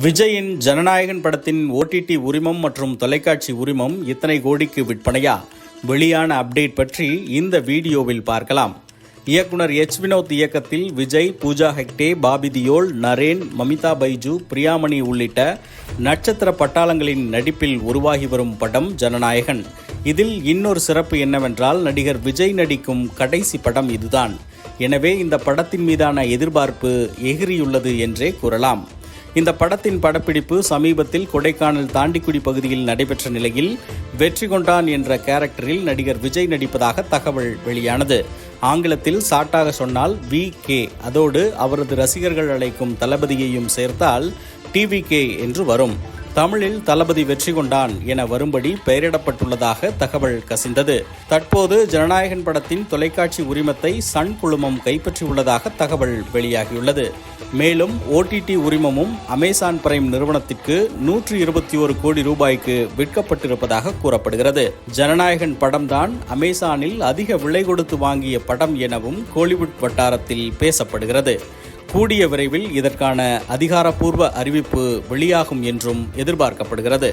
விஜயின் ஜனநாயகன் படத்தின் ஓடிடி உரிமம் மற்றும் தொலைக்காட்சி உரிமம் இத்தனை கோடிக்கு விற்பனையா? வெளியான அப்டேட் பற்றி இந்த வீடியோவில் பார்க்கலாம். இயக்குனர் எச். வினோத் இயக்கத்தில் விஜய் பூஜா ஹெக்டே பாபி தியோல் நரேன் மமிதா பைஜு பிரியாமணி உள்ளிட்ட நட்சத்திர பட்டாளங்களின் நடிப்பில் உருவாகி வரும் படம் ஜனநாயகன். இதில் இன்னொரு சிறப்பு என்னவென்றால் நடிகர் விஜய் நடிக்கும் கடைசி படம் இதுதான். எனவே இந்த படத்தின் மீதான எதிர்பார்ப்பு எகிரியுள்ளது என்றே கூறலாம். இந்த படத்தின் படப்பிடிப்பு சமீபத்தில் கொடைக்கானல் தாண்டிக்குடி பகுதியில் நடைபெற்ற நிலையில் வெற்றி கொண்டான் என்ற கேரக்டரில் நடிகர் விஜய் நடிப்பதாக தகவல் வெளியானது. ஆங்கிலத்தில் சாட்டாக சொன்னால் வி கே அதோடு அவரது ரசிகர்கள் அழைக்கும் தளபதியையும் சேர்த்தால் டிவி கே என்று வரும். தமிழில் தளபதி வெற்றி கொண்டான் என வரும்படி பெயரிடப்பட்டுள்ளதாக தகவல் கசிந்தது. தற்போது ஜனநாயகன் படத்தின் தொலைக்காட்சி உரிமத்தை சன் குழுமம் கைப்பற்றியுள்ளதாக தகவல் வெளியாகியுள்ளது. மேலும் ஓடிடி உரிமமும் அமேசான் பிரைம் நிறுவனத்திற்கு நூற்றி இருபத்தி ஒரு கோடி ரூபாய்க்கு விற்கப்பட்டிருப்பதாக கூறப்படுகிறது. ஜனநாயகன் படம்தான் அமேசானில் அதிக விலை கொடுத்து வாங்கிய படம் எனவும் கோலிவுட் வட்டாரத்தில் பேசப்படுகிறது. கூடிய விரைவில் இதற்கான அதிகாரப்பூர்வ அறிவிப்பு வெளியாகும் என்றும் எதிர்பார்க்கப்படுகிறது.